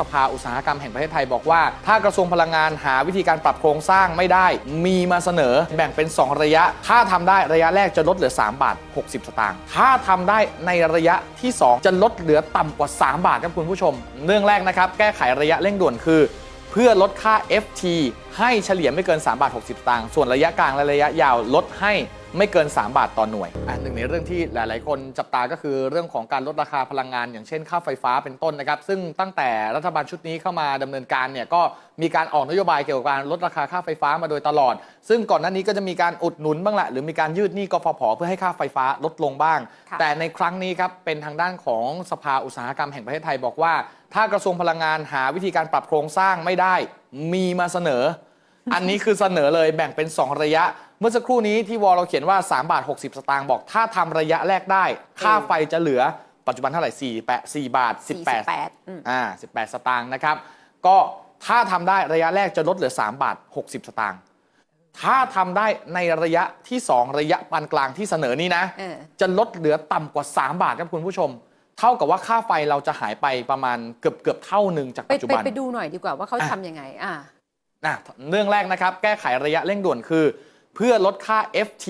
สภาอุตสาหกรรมแห่งประเทศไทยบอกว่า ถ้ากระทรวงพลังงานหาวิธีการปรับโครงสร้างไม่ได้ มีมาเสนอแบ่งเป็น 2 ระยะ ถ้าทำได้ระยะแรกจะลดเหลือ 3 บาท 60 สตางค์ถ้าทำได้ในระยะที่ 2 จะลดเหลือต่ำกว่า 3 บาทครับคุณผู้ชม เรื่องแรกนะครับแก้ไขระยะเร่งด่วนคือเพื่อลดค่า FT ให้เฉลี่ยไม่เกิน 3 บาท 60สตางค์ ส่วนระยะกลางและระยะยาวลดให้ ไม่เกิน 3 บาทต่อหน่วยอันหนึ่งในเรื่องที่หลาย ๆ คนจับตาก็คือเรื่องของการลดราคาพลังงาน อย่างเช่นค่าไฟฟ้าเป็นต้นนะครับ ซึ่งตั้งแต่รัฐบาลชุดนี้เข้ามาดำเนินการเนี่ยก็มีการออกนโยบายเกี่ยวกับการลดราคาค่าไฟฟ้ามาโดยตลอด ซึ่งก่อนหน้านี้ก็จะมีการอุดหนุนบ้างแหละหรือมีการยืดหนี้กฟผเพื่อให้ค่าไฟฟ้าลดลงบ้าง ค่ะ แต่ในครั้งนี้ครับเป็นทางด้านของสภาอุตสาหกรรมแห่งประเทศไทยบอกว่า ถ้ากระทรวงพลังงานหาวิธีการปรับโครงสร้างไม่ได้ มีมาเสนอ อันนี้คือเสนอเลยแบ่งเป็น 2 ระยะ เมื่อสักครู่นี้ที่วอลเราเขียนว่า 3 บาท 60 สตางค์บอก ถ้าทำระยะแรกได้ ค่าไฟจะเหลือปัจจุบันเท่าไหร่4แปะ4บาท 18 48อืมอ่า18 สตางค์นะครับ ก็ถ้าทำได้ระยะแรกจะลดเหลือ 3 บาท 60 สตางค์ถ้าทำได้ในระยะที่ 2 ระยะปานกลางที่เสนอนี้นะ เออ จะลดเหลือต่ำกว่า 3 บาทครับคุณผู้ชม เท่ากับว่าค่าไฟเราจะหายไปประมาณเกือบเกือบเท่าหนึ่งจากไปปัจจุไปบัน ไปดูหน่อยดีกว่าว่าเขาอะ ทำยังไง อ่า นะเรื่องแรกนะครับ แก้ไขระยะเร่งด่วนคือ เพื่อลดค่า FT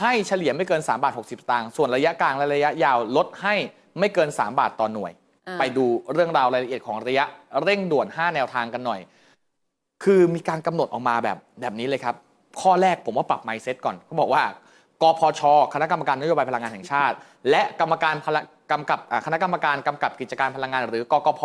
ให้เฉลี่ยไม่เกิน 3 บาท 60สตางค์ส่วนระยะกลางและระยะยาวลดให้ไม่เกิน 3 บาทต่อหน่วยอ่าไปดูเรื่องราวรายละเอียดของระยะเร่งด่วน 5 แนวทางกันหน่อย คือมีการกำหนดออกมาแบบแบบนี้เลยครับ ข้อแรกผมว่าปรับไมเซ็ตก่อนเขาบอกว่ากพช คณะกรรมการนโยบายพลังงานแห่งชาติ และกรรมการพละกำกับอ่าคณะกรรมการกำกับกิจการพลังงาน หรือกกพ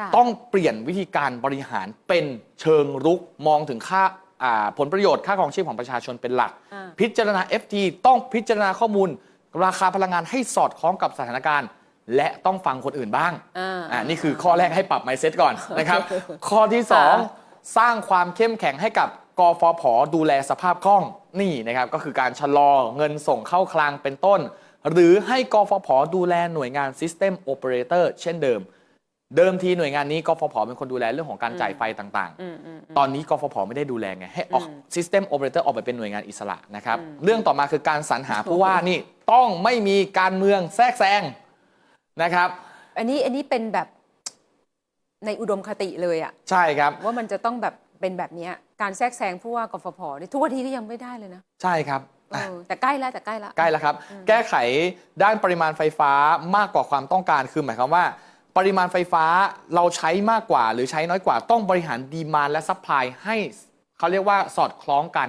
ค่ะต้องเปลี่ยนวิธีการบริหารเป็นเชิงรุกมองถึงค่าอ่า ผลประโยชน์ค่าครองชีพของประชาชนเป็นหลักอ่าพิจารณา FT ต้องพิจารณาข้อมูล ราคาพลังงานให้สอดคล้องกับสถานการณ์ และต้องฟังคนอื่นบ้างอ่าอ่านี่คือข้อแรกให้ปรับไมเซ็ตก่อนนะครับ ข้อที่ค่ะ2สร้างความเข้มแข็งให้กับกฟผดูแลสภาพคล่องนี่นะครับก็คือการชะลอเงินส่งเข้าคลังเป็นต้น หรือให้กฟผดูแลหน่วยงาน System Operator เช่นเดิม เดิมทีหน่วยงานนี้กฟผเป็นคนดูแลเรื่องของการจ่ายไฟต่างอืมอืมๆตอนนี้กฟผไม่ได้ดูแลไงให้ออกอืม System Operator ออกไปเป็นหน่วยงานอิสระนะครับอืมเรื่องต่อมาคือการสรรหาผู้ว่านี่ต้องไม่มีการเมืองแทรกแซงนะครับ อันนี้อันนี้เป็นแบบในอุดมคติเลยอะใช่ครับ ว่ามันจะต้องแบบเป็นแบบเนี้ยการแทรกแซงผู้ว่ากฟผนี่ทุกวันนี้ก็ยังไม่ได้เลยนะ ใช่ครับเออะอแต่ใกล้แล้วแต่ใกล้แล้วใกล้แล้วครับ แก้ไขด้านปริมาณไฟฟ้ามากกว่าความต้องการคือหมายความว่า ปริมาณไฟฟ้าเราใช้มากกว่าหรือใช้น้อยกว่าต้องบริหารดีมานและซัพพลายให้เขาเรียกว่าสอดคล้องกัน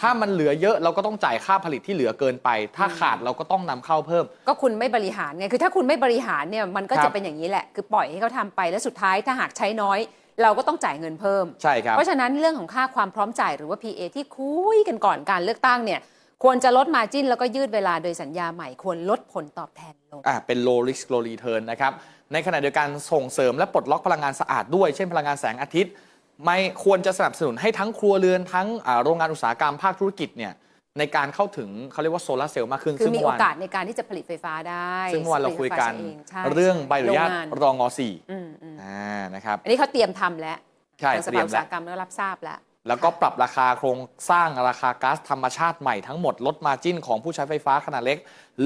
ถ้ามันเหลือเยอะเราก็ต้องจ่ายค่าผลิตที่เหลือเกินไป ถ้าขาดเราก็ต้องนำเข้าเพิ่ม ก็คุณไม่บริหารไงคือถ้าคุณไม่บริหารเนี่ยมันก็ครัจะบเป็นอย่างนี้แหละ คือปล่อยให้เขาทำไปแล้วสุดท้ายถ้าหากใช้น้อย เราก็ต้องจ่ายเงินเพิ่มใช่ครับเพราะฉะนั้นเรื่องของค่าความพร้อมจ่ายหรือว่า PA ที่คุยกันก่อนการเลือกตั้งเนี่ย ควรจะลดมาจิ้นแล้วก็ยืดเวลาโดยสัญญาใหม่ควรลดผลตอบแทนลงอะเป็น low risk low return นะครับ ในขณะเดียวกันส่งเสริมและปลดล็อกพลังงานสะอาดด้วย เช่นพลังงานแสงอาทิตย์ ไม่ควรจะสนับสนุนให้ทั้งครัวเรือนทั้งอ่าโรงงานอุตสาหกรรมภาคธุรกิจเนี่ยในการเข้าถึงเขาเรียกว่าโซลาร์เซลล์มากขึ้น คือซึ่งมีเมื่อโอวานกาสในการที่จะผลิตไฟฟ้าได้ ซึ่งเมื่อวานเราคุยกันผลิตไฟฟ้าเองใช่เรื่องใบอนุญาตโรงงานรองอสี่อืมอืมอ่านะครับ อันนี้เขาเตรียมทำแล้วใช่ทางสเตรีภายมอุตแล้สาวหกรรมก็รับทราบแล้ว แล้วก็ปรับราคาโครงสร้างราคาก๊าซธรรมชาติใหม่ทั้งหมดลดมาจิ้นของผู้ใช้ไฟฟ้าขนาดเล็ก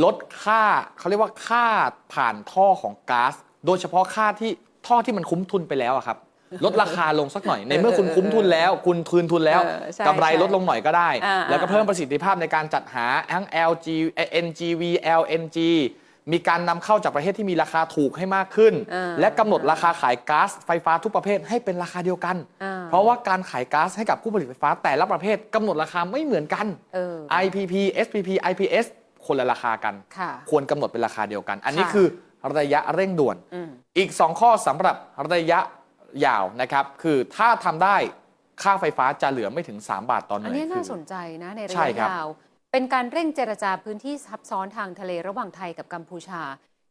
ลดค่าเขาเรียกว่าค่าผ่านท่อของก๊าซโดยเฉพาะค่าที่ท่อที่มันคุ้มทุนไปแล้วอะครับ ลดราคาลงสักหน่อย ในเมื่อคุณคุ้มทุนแล้ว คุณคืนทุนแล้วเออใช่กำไรใช่ลดลงหน่อยก็ได้ อ่า แล้วก็อ่าเพิ่มประสิทธิภาพในการจัดหาทั้ง LG เอ่อ NGV LNG มีการนำเข้าจากประเทศที่มีราคาถูกให้มากขึ้นอ่าและกำหนดราคาขายก๊าซไฟฟ้าทุกประเภทให้เป็นราคาเดียวกันอ่าเพราะว่าการขายก๊าซให้กับผู้ผลิตไฟฟ้าแต่ละประเภทกำหนดราคาไม่เหมือนกันเออ IPP SPP IPS คนละราคากันค่ะควรกำหนดเป็นราคาเดียวกัน อันนี้ค่ะคือระยะเร่งด่วนอืมอีก 2 ข้อสำหรับระยะยาวนะครับ คือถ้าทำได้ค่าไฟฟ้าจะเหลือไม่ถึง 3 บาทต่อหอัน่นวยนี้น่าคือสนใจนะในระใช่ยะครับยาว เป็นการเร่งเจรจาพื้นที่ซับซ้อนทางทะเลระหว่างไทยกับกัมพูชา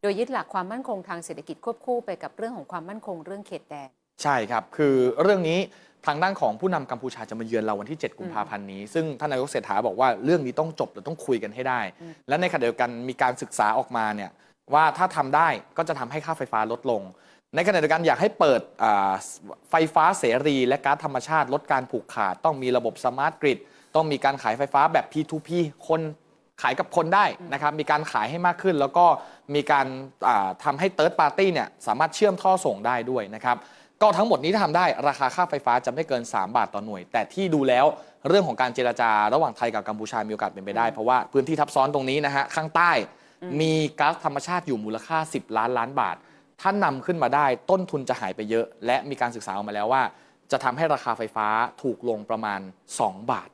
โดยยึดหลักความมั่นคงทางเศรษฐกิจควบคู่ไปกับเรื่องของความมั่นคงเรื่องเขตแดน ใช่ครับ คือเรื่องนี้ทางด้านของผู้นำกัมพูชาจะมาเยือนเราวันที่ 7 กุมภาพันธ์นี้ ซึ่งท่านนายกเศรษฐาบอกว่าเรื่องนี้ต้องจบเราต้องคุยกันให้ได้ และในขณะเดียวกันมีการศึกษาออกมาเนี่ยว่าถ้าทำได้ก็จะทำให้ค่าไฟฟ้าลดลง ในขณะเดียวกันอยากให้เปิดไฟฟ้าเสรี และก๊าซธรรมชาติลดการผูกขาดต้องมีระบบสมาร์ทกริด ต้องมีการขายไฟฟ้าแบบ P2P คนขายกับคนได้นะครับมีการขายให้มากขึ้น แล้วก็มีการอ่าทำให้เติร์ดปาร์ตี้เนี่ยสามารถเชื่อมท่อส่งได้ด้วยนะครับก็ทั้งหมดนี้ถ้าทำได้ราคาค่าไฟฟ้าจะไม่เกิน 3 บาทต่อหน่วย แต่ที่ดูแล้วเรื่องของการเจรจาระหว่างไทยกับกัมพูชามีโอกาสเป็นไปได้ เพราะว่าพื้นที่ทับซ้อนตรงนี้นะฮะข้างใต้ มีก๊าซธรรมชาติอยู่มูลค่า 10 ล้านล้านบาท ถ้านำขึ้นมาได้ต้นทุนจะหายไปเยอะ และมีการศึกษาออกมาแล้วว่า จะทำให้ราคาไฟฟ้าถูกลงประมาณ 2 บาท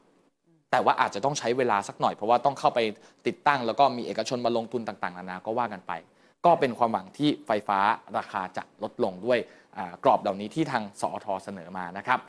แต่ว่าอาจจะต้องใช้เวลาสักหน่อยเพราะว่าต้องเข้าไปติดตั้ง แล้วก็มีเอกชนมาลงทุนต่างๆนานาก็ว่ากันไป ก็เป็นความหวังที่ไฟฟ้าราคาจะลดลงด้วยกรอบเหล่านี้ที่ทางสอทเสนอมานะครับ